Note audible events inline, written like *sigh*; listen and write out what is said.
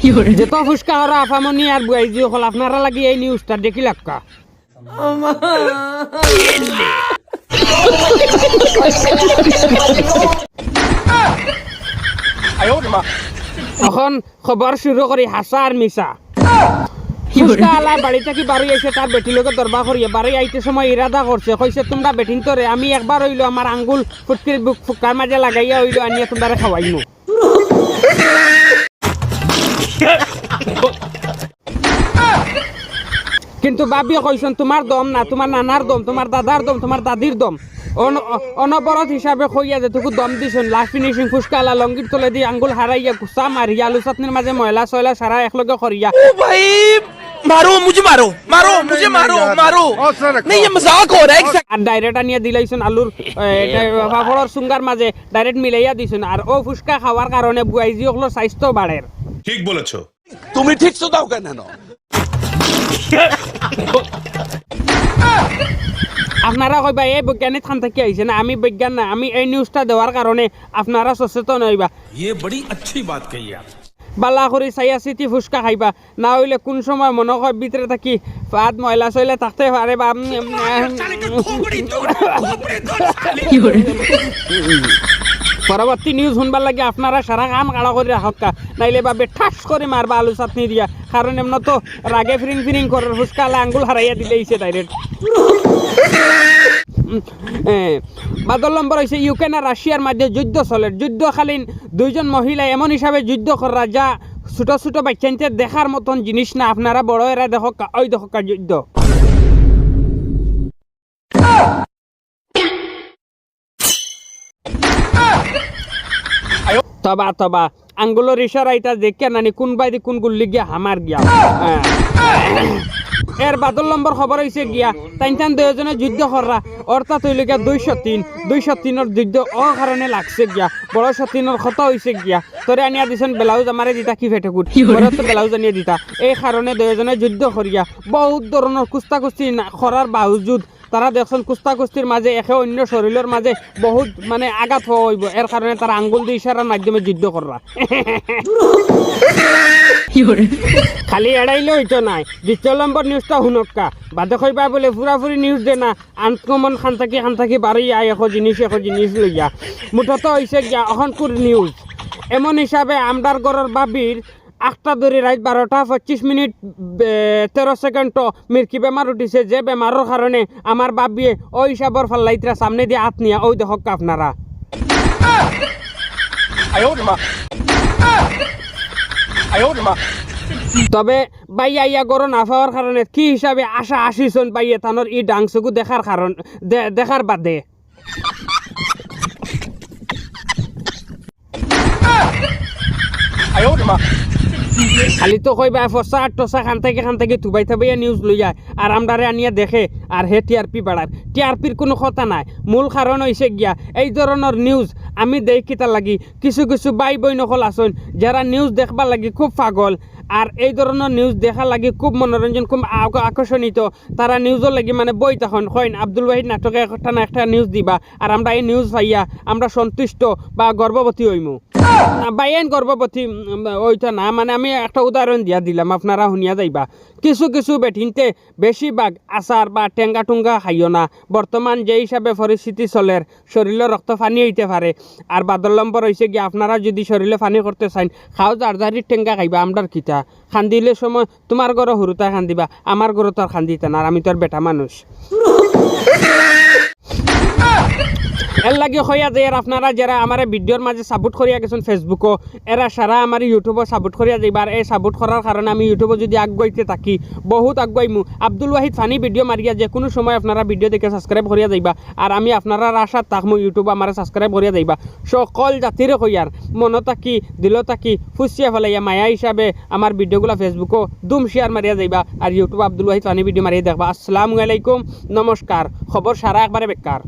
যত ফুসকা হরা আফামনি আর বুয়াইজি হল আপনারা লাগি এই নিউজটা দেখি লাক্কা এখন খবর শুরু করি হাসা আর মিশা ফুসকা আলা বাড়ি থেকে বাড়ি আইসে তার বেটি লোকে দরবার করিয়ে বাড়ি আইতে সময় ইরাদা করছে কইছে তোমরা বেটিন তোরে আমি একবার হইল আমার আঙ্গুল ফুটকির বুক ফুকার মাঝে লাগাইয়া হইল আনিয়া তোমরা খাওয়াইমু কিন্তু বাবি কইছেন তোমার দম না তোমার নানার দম তোমার দাদার দম তোমার দাদির দম অন- অ- অনবরত হিসাবে কইয়া যে তুকু দম দিছেন লাস্ট ফিনিশিং ফুসকালা লঙ্গির তলে দিয়ে আঙ্গুল হারাইয়া গুসা মারিয়া আলু চাটনির মাঝে ময়লা সয়লা সারা একলগে করিয়া भाई मारो मुझे मारो मारो मुझे मारो मारो नहीं ये मजाक हो रहा है एक सेकंड আর ডাইরেক্ট আনিয়া দিলাইছেন আলুর পাপড়র সুঙ্গার মাঝে ডাইরেক্ট মিলাইয়া দিছেন আর ও ফুসকা খাওয়ার কারণে বুয়াইজি ওগুলোর স্বাস্থ্য বাড়ের ঠিক বলেছো তুমি ঠিক শুধাও কেন না আপনারা কইবা এই বৈজ্ঞানিক খান থেকে আইছে না আমি বিজ্ঞান না আমি এই নিউজটা দেওয়ার কারণে আপনারা সচেতন হইবা ये बड़ी अच्छी बात कही आप বালা করে চাইয়া চিটি ফুচকা খাইবা না হইলে কোন সময় মনে হয় ভিতরে থাকি ভাত ময়লা চইলা থাকতে পারে বা উম, পরবর্তী নিউজ শুনবার লাগে আপনারা সারা কাম কাড়া করে রাখা নাইলে বাবে ঠাস করে মারবা আলু চাটনি দিয়া। কারণ এমন তো রাগে ফিরিং ফিরিং করার ফুচকা আলা আঙ্গুল হারাইয়া দিলে দিলেইছে ডাইরেক্ট বাদল নম্বর হয়েছে ইউক্রেন আর রাশিয়ার মধ্যে যুদ্ধ চলে। যুদ্ধকালীন দুইজন মহিলা এমন হিসাবে যুদ্ধ করা যা ছোট ছোট বাচ্চাইতে দেখার মতন জিনিস না। আপনারা বড় এরা দেখো ওই দেখো যুদ্ধ। তবা তবা। আঙ্গুলোর ইশারাইটা দেখে নানি কোন বাইদি কোন গুল্লি গিয়া হামার গিয়া। হ্যাঁ। এর বাদল নম্বর খবর হয়েছে গিয়া তাই তান দুজনে যুদ্ধ করা অর্থাৎ হইল গিয়া দুইশো তিন দুইশো তিনের যুদ্ধ ও কারণে লাগছে গিয়া বড় তিনের ক্ষত হয়েছে গিয়া। তোরে আনিয়া দিছেন ব্লাউজ আমারে দিতা কি ফেটে কুট? তো ব্লাউজ আনিয়া দিতা। এই কারণে দুজনে যুদ্ধ করিয়া বহুত ধরনের কুস্তা কুস্তি না- করার বাহুজুদ তারা দেখছেন কুস্তা কুস্তির মাঝে একে অন্য শরীরের মাঝে বহুত মানে আঘাত হইব। এর কারণে তারা আঙ্গুল দিয়ে ইশারার মাধ্যমে যুদ্ধ করা খালি এড়াইলে হইতো নাই। দ্বিতীয় নম্বর নিউজটা শুনক্কা। বাদে কইবা বলে পুরাপুরি নিউজ দে না। আনকমন খান থাকি খান থাকি বাড়ি আয় এশ জিনিস এশ জিনিস লইয়া মুঠত হয়েছে গিয়া অখনকুর নিউজ এমন হিসাবে আমদার গড়ের বাবির আটটা ধরে রাত বারোটা পঁচিশ মিনিট তেরো সেকেন্ড মির্কি বেমার উঠিছে, যে বেমারের কারণে আমার বাবিয়ে ওই হিসাবর ফাল্লাইতরা সামনে দিয়ে হাত নিয়া ওই দেখক আপনারা তবে বাইয়া ইয়া গরো না পাওয়ার কারণে কি হিসাবে আশা আসিছন বাইয়ে তানোর ই ডাংসুকু দেখার কারণ দেখার বাদে। খালি তো কইবা ফসা টসা খান থেকে খান থেকে থুবাই থাবাইয়া নিউজ লইয়া আর আমদারে আনিয়া দেখে, আর হে টিআরপি বাড়ার টিআরপির কোনো কথা নাই। মূল কারণ হইছে গিয়া, এই ধরনের নিউজ আমি দেখ কিতা লাগি, কিছু কিছু বাই বই নকল আসন যারা নিউজ দেখবার লাগি খুব পাগল, আর এই ধরনের নিউজ দেখা লাগি খুব মনোরঞ্জন খুব আক- আকর্ষণিত তারা নিউজও লাগি মানে বই তখন হয় আব্দুল ওয়াহিদ নাটকে একটা না একটা নিউজ দিবা, আর আমরা এই নিউজ পাইয়া, আমরা সন্তুষ্ট বা গর্ভবতী হইমু বাইন গর্ভবতী ওইটা না মানে আমি একটা উদাহরণ দিয়া দিলাম, আপনারা শুনিয়া যাইবা। কিছু কিছু বেঠিনতে বেশিরভাগ আচার বা টেঙ্গা টুঙ্গা খাইও না। বর্তমান যে হিসাবে পরিস্থিতি চলের শরীরে রক্ত পানি হইতে পারে আর বাদল নম্বর হয়েছে কি, আপনারা যদি শরীরে পানি করতে চান খাও জারজারির টেঙ্গা খাইবা আমরার কিতা। খান্দিলে সময় তোমার ঘরে হুরুতা খান্দিবা আমার ঘরে তো আর খান্দিতে না আর আমি তোর বেটা মানুষ। *laughs* এর লাগে হইয়া যে আপনারা যারা আমার ভিডিওর মাঝে সাপোর্ট করিয়া গেছেন ফেসবুকও এরা সারা আমার ইউটিউবও সাপোর্ট করিয়া যাইবা আর এই সাপোর্ট করার কারণে আমি ইউটিউবে যদি আগুয়াইতে থাকি, বহুত আগুয়াইমু আব্দুল ওয়াহিদ ফানি ভিডিও মারিয়া যে কোনো সময় আপনারা ভিডিও দেখে সাবস্ক্রাইব করিয়া যাইবা। আর আমি আপনারা আশাত থাকমু ইউটিউব আমার সাবস্ক্রাইব করিয়া যাইবা। সকল জাতিরে কইয়ার মনত থাকি দিল থাকি ফুসিয়া ফেলাইয়া মায়া হিসাবে আমার ভিডিওগুলো ফেসবুকও দুম শেয়ার মারিয়া যাইবা। আর YouTube Abdul Wahid funny video মারিয়া দেখবা। আসসালামু আলাইকুম নমস্কার খবর সারা একবারে বেকার